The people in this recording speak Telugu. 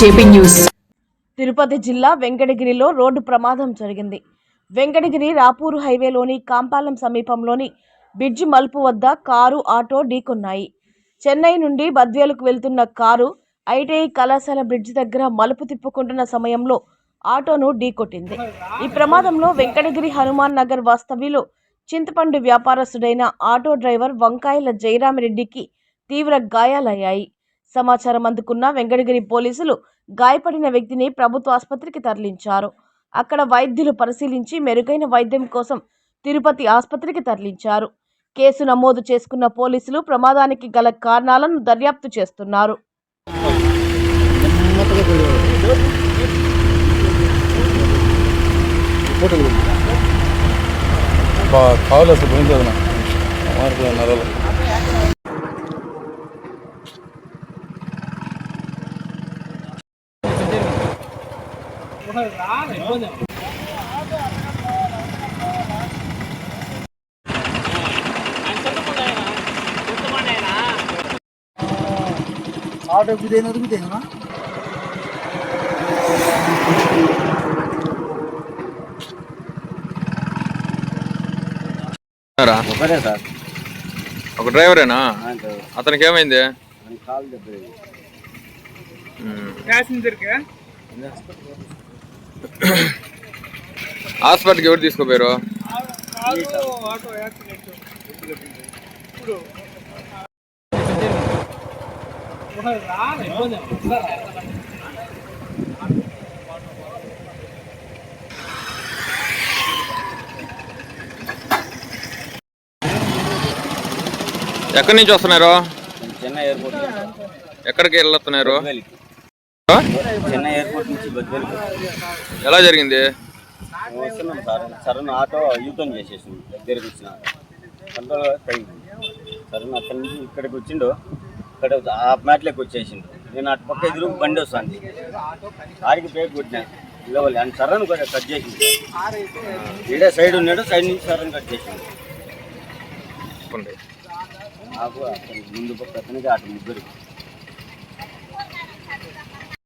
JP news. తిరుపతి జిల్లా వెంకటగిరిలో రోడ్డు ప్రమాదం జరిగింది. వెంకటగిరి రాపూరు హైవేలోని కాంపాలెం సమీపంలోని బ్రిడ్జి మలుపు వద్ద కారు ఆటో ఢీకొన్నాయి. చెన్నై నుండి బద్వేలకు వెళ్తున్న కారు ఐటీఐ కళాశాల బ్రిడ్జి దగ్గర మలుపు తిప్పుకుంటున్న సమయంలో ఆటోను ఢీకొట్టింది. ఈ ప్రమాదంలో వెంకటగిరి హనుమాన్ నగర్ వాస్తవ్యులు చింతపండు వ్యాపారస్తుడైన ఆటో డ్రైవర్ వంకాయల జయరామిరెడ్డికి తీవ్ర గాయాలయ్యాయి. సమాచారం అందుకున్న వెంకటగిరి పోలీసులు గాయపడిన వ్యక్తిని ప్రభుత్వ ఆసుపత్రికి తరలించారు. అక్కడ వైద్యులు పరిశీలించి మెరుగైన వైద్యం కోసం తిరుపతి ఆసుపత్రికి తరలించారు. కేసు నమోదు చేసుకున్న పోలీసులు ప్రమాదానికి గల కారణాలను దర్యాప్తు చేస్తున్నారు. కావాలి అసలు పోయింది మార్పులు నరాలు. ఆటో గుదేనా గుదేనా రా. ఒకరే సార్ ఒక డ్రైవరేనా అంటే అతనికి ఏమైంది మన కాలు దెబ్బ ఉమ్. హాస్పిటల్కి ఎవరు తీసుకోపోయారు? ఎక్కడి నుంచి వస్తున్నారు? చెన్నై ఎయిర్పోర్ట్ ఎక్కడికి ఆ? చెన్నై ఎయిర్పోర్ట్ నుంచి ఎలా జరిగింది? వస్తున్నాం సార్? సరైన ఆటో యూటర్న్ చేసేసింది. దగ్గరికి వచ్చిన కంట్రోల్ తగ్గింది సరైన అక్కడి నుంచి ఇక్కడికి వచ్చిండు. ఇక్కడ ఆ మ్యాట్లోకి వచ్చేసిండు. నేను అటు పక్క ఎదురు బండి వస్తుంది. ఆడికి బ్రేక్ కొట్టినా. లేవాలి అని సరైన కట్ చేసింది ఈడే సైడ్ ఉన్నాడు సైడ్ నుంచి సరైన కట్ చెప్పండి. నాకు ముందు పక్క అతనికి అటు ముగ్గురు